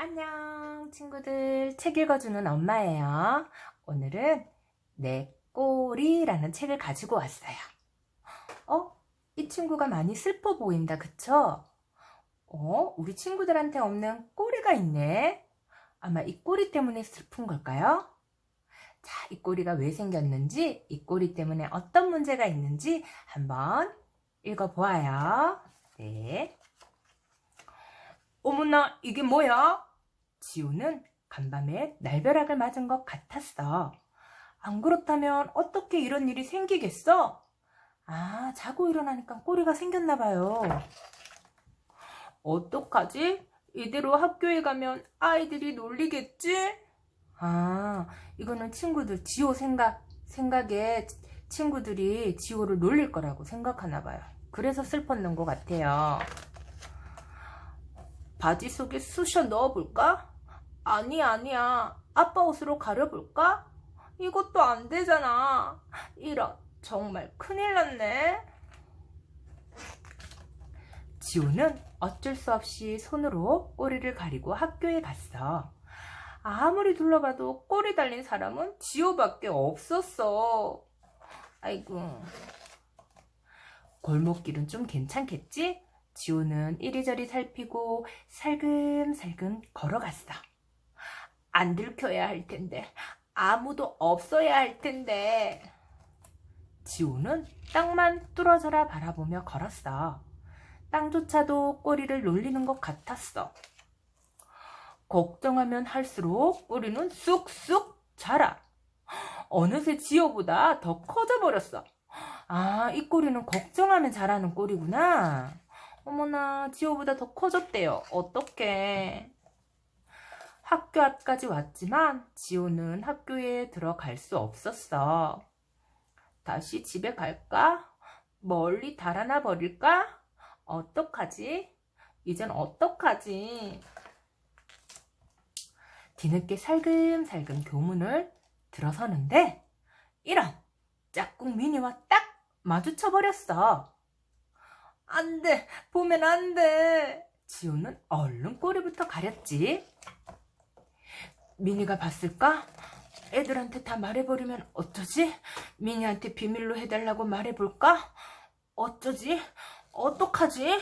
안녕 친구들 책 읽어주는 엄마예요 오늘은 내 꼬리라는 책을 가지고 왔어요 어? 이 친구가 많이 슬퍼 보인다 그쵸? 어? 우리 친구들한테 없는 꼬리가 있네 아마 이 꼬리 때문에 슬픈 걸까요? 자, 이 꼬리가 왜 생겼는지, 이 꼬리 때문에 어떤 문제가 있는지 한번 읽어보아요. 네. 어머나, 이게 뭐야? 지우는 간밤에 날벼락을 맞은 것 같았어. 안 그렇다면 어떻게 이런 일이 생기겠어? 아, 자고 일어나니까 꼬리가 생겼나 봐요. 어떡하지? 이대로 학교에 가면 아이들이 놀리겠지? 아, 이거는 친구들 지호 생각, 생각에 친구들이 지호를 놀릴 거라고 생각하나 봐요. 그래서 슬펐는 것 같아요. 바지 속에 쑤셔 넣어볼까? 아니, 아니야. 아빠 옷으로 가려볼까? 이것도 안 되잖아. 이런, 정말 큰일 났네. 지호는 어쩔 수 없이 손으로 꼬리를 가리고 학교에 갔어. 아무리 둘러봐도 꼬리 달린 사람은 지호밖에 없었어. 아이고. 골목길은 좀 괜찮겠지? 지호는 이리저리 살피고 살금살금 걸어갔어. 안 들켜야 할 텐데, 아무도 없어야 할 텐데. 지호는 땅만 뚫어져라 바라보며 걸었어. 땅조차도 꼬리를 놀리는 것 같았어. 걱정하면 할수록 꼬리는 쑥쑥 자라. 어느새 지호보다 더 커져 버렸어. 아, 이 꼬리는 걱정하면 자라는 꼬리구나. 어머나, 지호보다 더 커졌대요. 어떡해. 학교 앞까지 왔지만 지호는 학교에 들어갈 수 없었어. 다시 집에 갈까? 멀리 달아나 버릴까? 어떡하지? 이젠 어떡하지? 뒤늦게 살금살금 교문을 들어서는데 이런 짝꿍 미니와 딱 마주쳐버렸어. 안 돼, 보면 안 돼. 지호는 얼른 꼬리부터 가렸지. 미니가 봤을까? 애들한테 다 말해버리면 어쩌지? 미니한테 비밀로 해달라고 말해볼까? 어쩌지? 어떡하지?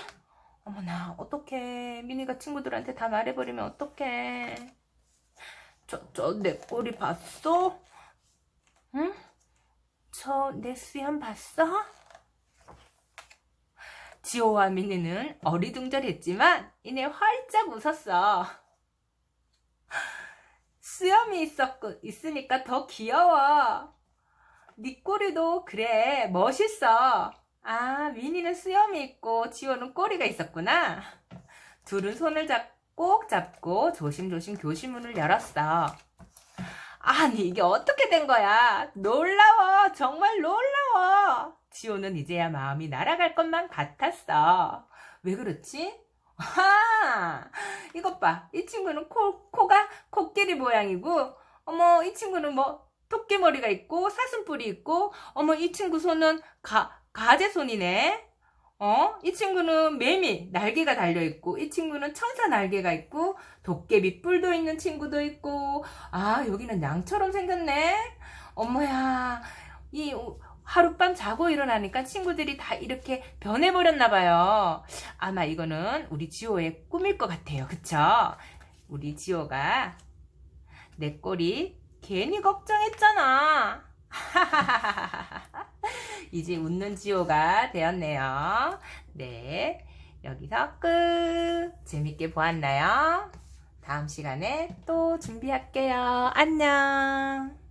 어머나, 어떡해. 미니가 친구들한테 다 말해버리면 어떡해. 저, 저, 내 꼬리 봤어? 응? 저, 내 수염 봤어? 지호와 미니는 어리둥절했지만, 이내 활짝 웃었어. 수염이 있었고, 있으니까 더 귀여워. 네 꼬리도 그래, 멋있어. 아, 미니는 수염이 있고, 지호는 꼬리가 있었구나. 둘은 손을 잡고, 꼭 잡고 조심조심 교실문을 열었어. 아니, 이게 어떻게 된 거야? 놀라워! 정말 놀라워! 지호는 이제야 마음이 날아갈 것만 같았어. 왜 그렇지? 아, 이것 봐. 이 친구는 코, 코가 코끼리 모양이고, 어머, 이 친구는 뭐, 토끼 머리가 있고, 사슴뿔이 있고, 어머, 이 친구 손은 가, 가재 손이네. 어? 이 친구는 매미, 날개가 달려있고, 이 친구는 천사 날개가 있고, 도깨비 뿔도 있는 친구도 있고, 아, 여기는 양처럼 생겼네? 어머야, 이 하룻밤 자고 일어나니까 친구들이 다 이렇게 변해버렸나 봐요. 아마 이거는 우리 지호의 꿈일 것 같아요. 그쵸? 우리 지호가 내 꼬리 괜히 걱정했잖아. 이제 웃는 지호가 되었네요. 네. 여기서 끝. 재밌게 보았나요? 다음 시간에 또 준비할게요. 안녕.